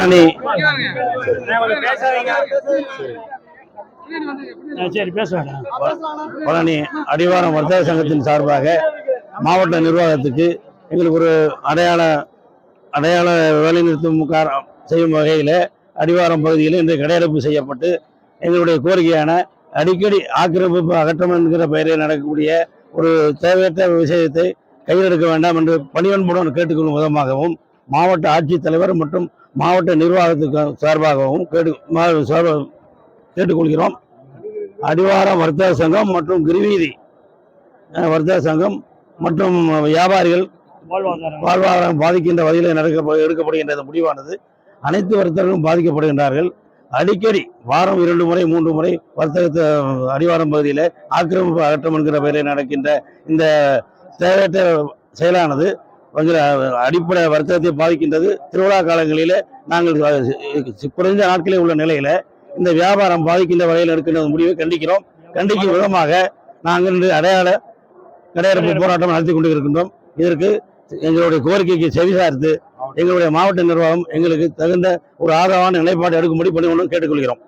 அணி. சரி பேச வேண்டாம் பழனி அடிவாரம் வர்த்தக சங்கத்தின் சார்பாக மாவட்ட நிர்வாகத்துக்கு எங்களுக்கு ஒரு அடையாள அடையாள வேலைநிறுத்தம் செய்யும் வகையில் அடிவாரம் பகுதியில் இன்று கடையடைப்பு செய்யப்பட்டு எங்களுடைய கோரிக்கையான அடிக்கடி ஆக்கிரமிப்பு அகற்றம் என்கிற பெயரில் நடக்கக்கூடிய ஒரு தேவையற்ற விஷயத்தை கையில் எடுக்க வேண்டாம் என்று பணிவன்புடன் கேட்டுக்கொள்ளும் விதமாகவும் மாவட்ட ஆட்சித்தலைவர் மற்றும் மாவட்ட நிர்வாகத்துக்கு சார்பாகவும் கேட்டு கேட்டுக்கொள்கிறோம். அடிவாரம் வர்த்தக சங்கம் மற்றும் கிரிவீதி வர்த்தக சங்கம் மற்றும் வியாபாரிகள் வாழ்வாதாரம். பாதிக்கின்ற வகையில் நடக்க எடுக்கப்படுகின்ற இந்த முடிவானது. அனைத்து வர்த்தகர்களும் பாதிக்கப்படுகின்றார்கள். அடிக்கடி வாரம் இரண்டு முறை மூன்று முறை வர்த்தகத்தை அடிவாரம் பகுதியில் ஆக்கிரமிப்பு அகற்றம் என்கிற பெயரில் நடக்கின்ற இந்த தேவையற்ற செயலானது அடிப்படை வர்த்தகத்தை பாதிக்கின்றது. திருவிழா காலங்களில் நாங்கள் குறைந்த நாட்களே உள்ள நிலையில இந்த வியாபாரம் பாதிக்கின்ற வகையில் எடுக்கின்ற முடிவை கண்டிக்கிறோம். கண்டிக்கும் விதமாக நாங்கள் இன்று அடையாள கடையடைப்பு போராட்டம் நடத்தி கொண்டு இருக்கின்றோம் இதற்கு எங்களுடைய கோரிக்கைக்கு செவிசார்த்து எங்களுடைய மாவட்ட நிர்வாகம் எங்களுக்கு தகுந்த ஒரு ஆதரவான நிலைப்பாடு எடுக்கும்படி பணி ஒன்றும் கேட்டுக்கொள்கிறோம்.